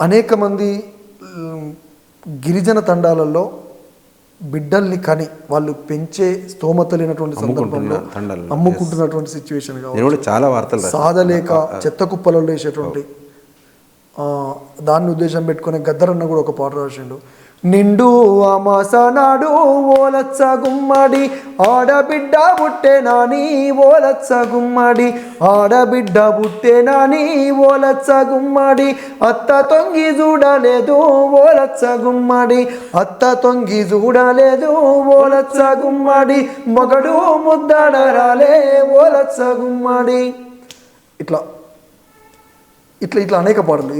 అనేక మంది గిరిజన తండాలలో బిడ్డల్ని కని వాళ్ళు పెంచే స్తోమత లేనటువంటి సందర్భంలో. అమ్ముకుంటున్నటువంటి సిచ్యువేషన్ చాలా వార్తలు. సాధలేక చెత్త కుప్పలలో వేసేటువంటి దాన్ని ఉద్దేశం పెట్టుకునే గద్దరన్న కూడా ఒక పాట రాసిండు నిండు అమాస నాడు ఓలచ్చ గుమ్మడి ఆడబిడ్డ బుట్టె నాని ఓలచ్చ గుమ్మడి ఆడబిడ్డ బుట్టె నాని ఓలచ్చ గుమ్మడి అత్త తొంగి చూడలేదు ఓలచ్చ గుమ్మడి అత్త తొంగి చూడలేదు ఓలచ్చ గుమ్మడి మొగడు ముద్దడరాలే ఓలచ్చ గుమ్మడి. ఇట్లా ఇట్లా ఇట్లా అనేక పాటలు.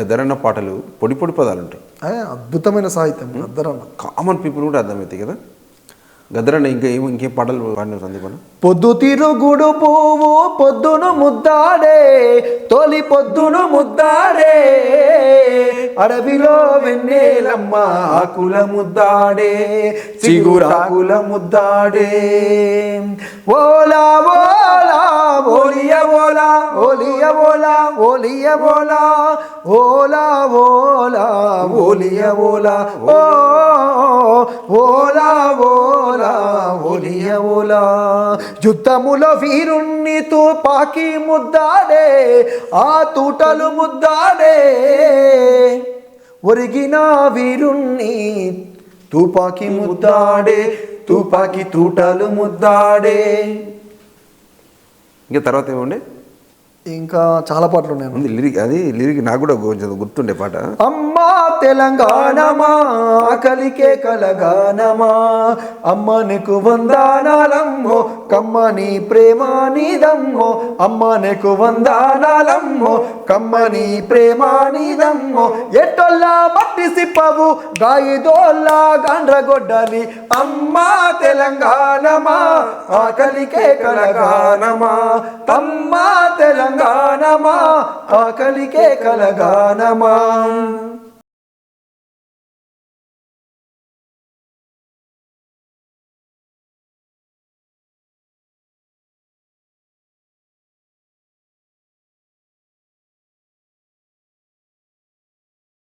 గద్దరన్న పాటలు పొడి పొడి పదాలు ఉంటాయి. అద్భుతమైన సాహిత్యం గద్దరన్న. కామన్ పీపుల్ కూడా అర్థమవుతాయి కదా. గద్దరన్న ఇంకా ఏమో ఇంకేం పాటలు పాడిన సందీపన పొద్దు తిరుగుడు పువ్వు పొద్దును ముద్దాడే తొలి పొద్దును ముద్దాడే. అడవిలో వెన్నెలమ్మ ఆకుల ముద్దాడే చిగురాకుల ముద్దాడే. ఓలా ఓలా. ఓలియ ఓలా ఓలా ఓలా ఓలియ ఓలా ఓ ఓలా ఓలా ఓలియ ఓలా. యుద్ధములో వీరుణ్ణి తుపాకి ముద్దాడే ఆ తూటలు ముద్దాడే. ఒరిగిన వీరుణ్ణి తుపాకి ముద్దాడే తుపాకి తూటలు ముద్దాడే. ఇంకా తర్వాత ఏముండే? ఇంకా చాలా పాటలు ఉన్నాయి లిరిక్ అది లిరిక్ నాకు కూడా కొంచెం గుర్తుండే పాట. అమ్మా తెలంగాణమా ఆకలికే కలగానమా అమ్మ నీకు వందానాలమ్మో. కమ్మని ప్రేమానిదమ్మో అమ్మ నీకు వందానాలమ్మో కమ్మని ప్రేమానిదమ్మో ఎట్టొల్లా మట్టి సిప్పవు గాయిదోల్లా గండ్రగొడ్డలి అమ్మా తెలంగాణమా ఆకలికే కలగానమా తమ్మ తెలంగాణమా ఆకలికే కలగానమా